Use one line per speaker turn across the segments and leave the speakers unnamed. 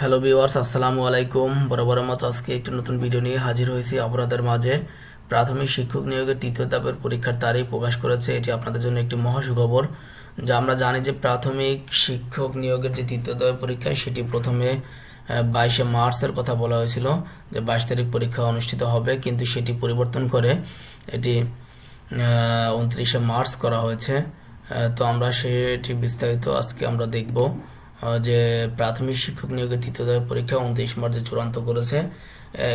Hello viewers আসসালামু আলাইকুম। বরাবরের মতো আজকে একটি নতুন ভিডিও নিয়ে হাজির হয়েছি আপনাদের মাঝে। প্রাথমিক শিক্ষক নিয়োগের তৃতীয় ধাপের পরীক্ষার তারিখ প্রকাশ করেছে। এটি আপনাদের জন্য একটি মহা সুখবর যা আমরা জানি যে প্রাথমিক শিক্ষক নিয়োগের যে তৃতীয় ধাপের পরীক্ষা, সেটি প্রথমে বাইশে মার্চের কথা বলা হয়েছিল যে বাইশ তারিখ পরীক্ষা অনুষ্ঠিত হবে, কিন্তু সেটি পরিবর্তন করে এটি উনত্রিশে মার্চ করা হয়েছে। তো আমরা সেটি বিস্তারিত আজকে আমরা দেখব। যে প্রাথমিক শিক্ষক নিয়োগের তৃতীয় ধাপের পরীক্ষা উনত্রিশ মার্চে চূড়ান্ত করেছে।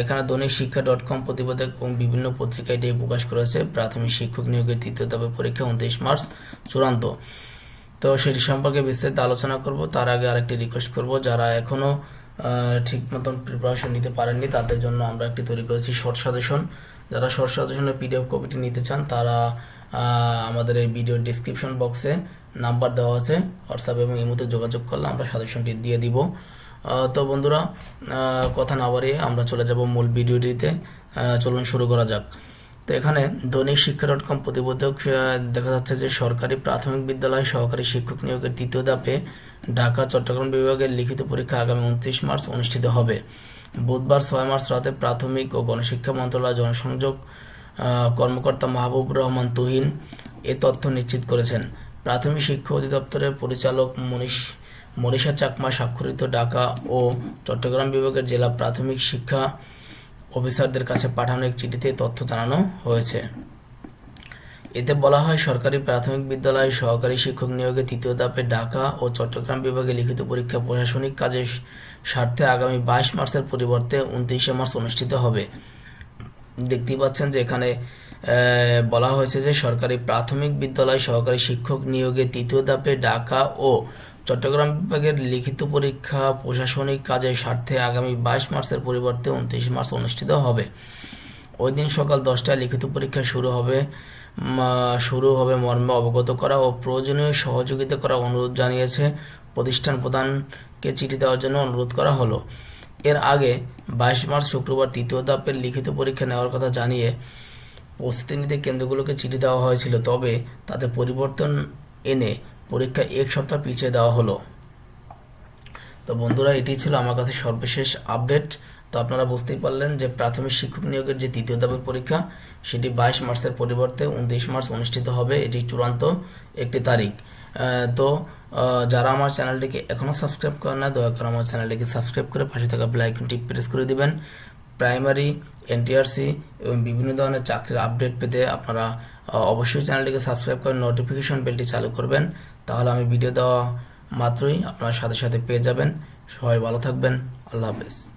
এখানে দৈনিক শিক্ষা ডট কম প্রতিবেদক এবং বিভিন্ন পত্রিকায় এটি প্রকাশ করেছে। প্রাথমিক শিক্ষক নিয়োগের তৃতীয় ধাপের পরীক্ষা উনত্রিশ মার্চ চূড়ান্ত। তো সেটি সম্পর্কে বিস্তারিত আলোচনা করব। তার আগে আরেকটি রিকোয়েস্ট করব। যারা এখনও ঠিক মতন প্রিপারেশন নিতে পারেননি, তাদের জন্য আমরা একটি তৈরি করেছি শর্ট সাজেশন যারা শর্ট সাজেশনের পিডিএফ কপিটি নিতে চান, তারা আমাদের এই ভিডিও ডিসক্রিপশন বক্সে নাম্বার দেওয়া আছে হোয়াটসঅ্যাপ এবং ইমোতে যোগাযোগ করলে আমরা সাজেশনটি দিয়ে দিব। তো বন্ধুরা কথা না বাড়িয়ে আমরা চলে যাব মূল ভিডিওটিতে। চলুন শুরু করা যাক। তো এখানে দৈনিক শিক্ষা ডট কম প্রতিবেদক দেখা যাচ্ছে যে সরকারি প্রাথমিক বিদ্যালয় সহকারী শিক্ষক নিয়োগের তৃতীয় ধাপে ঢাকা, চট্টগ্রাম বিভাগের লিখিত পরীক্ষা আগামী উনত্রিশ মার্চ অনুষ্ঠিত হবে। বুধবার ছয় মার্চ রাতে প্রাথমিক ও গণশিক্ষা মন্ত্রণালয় জনসংযোগ কর্মকর্তা মাহবুব রহমান তুহিন এ তথ্য নিশ্চিত করেছেন। প্রাথমিক শিক্ষা অধিদপ্তরের পরিচালক মনীষ, মনীষা চাকমা স্বাক্ষরিত ঢাকা ও চট্টগ্রাম বিভাগের জেলা প্রাথমিক শিক্ষা অফিসারদের কাছে পাঠানো এক চিঠিতে তথ্য জানানো হয়েছে। এতে বলা হয়, সরকারি প্রাথমিক বিদ্যালয়ে সহকারী শিক্ষক নিয়োগে তৃতীয় ধাপে ঢাকা ও চট্টগ্রাম বিভাগে লিখিত পরীক্ষা প্রশাসনিক কাজের স্বার্থে আগামী বাইশ মার্চের পরিবর্তে উনত্রিশে মার্চ অনুষ্ঠিত হবে। দেখতেই পাচ্ছেন যে এখানে বলা হয়েছে যে সরকারি প্রাথমিক বিদ্যালয় সহকারী শিক্ষক নিয়োগে তৃতীয় ধাপে ঢাকা ও চট্টগ্রাম বিভাগের লিখিত পরীক্ষা প্রশাসনিক কাজের স্বার্থে আগামী বাইশ মার্চের পরিবর্তে উনত্রিশ মার্চ অনুষ্ঠিত হবে। ওই দিন সকাল দশটায় লিখিত পরীক্ষা শুরু হবে। শুরু হবে মর্মে অবগত করা ও প্রয়োজনীয় সহযোগিতা করা অনুরোধ জানিয়েছে প্রতিষ্ঠান প্রধানকে চিঠি দেওয়ার জন্য অনুরোধ করা হলো। এর আগে বাইশ মার্চ শুক্রবার তৃতীয় ধাপের লিখিত পরীক্ষা নেওয়ার কথা জানিয়ে প্রস্তুতি নিতে কেন্দ্রগুলোকে চিঠি দেওয়া হয়েছিল, তবে তাতে পরিবর্তন এনে পরীক্ষা এক সপ্তাহ পিছিয়ে দেওয়া হলো। তো বন্ধুরা এটি ছিল আমার কাছে সর্বশেষ আপডেট। তো আপনারা বুঝতেই পারলেন যে প্রাথমিক শিক্ষক নিয়োগের যে তৃতীয় ধাপের পরীক্ষা, সেটি বাইশ মার্চের পরিবর্তে উনত্রিশ মার্চ অনুষ্ঠিত হবে। এটি চূড়ান্ত একটি তারিখ। তো যারা আমার চ্যানেলটিকে এখনও সাবস্ক্রাইব করেন না, দয়া করে আমার চ্যানেলটিকে সাবস্ক্রাইব করে পাশে থাকা বেল আইকনটি প্রেস করে দিবেন। প্রাইমারি এনটিআরসি এবং বিভিন্ন ধরনের চাকরির আপডেট পেতে আপনারা অবশ্যই চ্যানেলটিকে সাবস্ক্রাইব করে নোটিফিকেশন বেলটি চালু করবেন। তাহলে আমি ভিডিও দেওয়া মাত্রই আপনারা সাথে সাথে পেয়ে যাবেন। সবাই ভালো থাকবেন। আল্লাহ হাফেজ।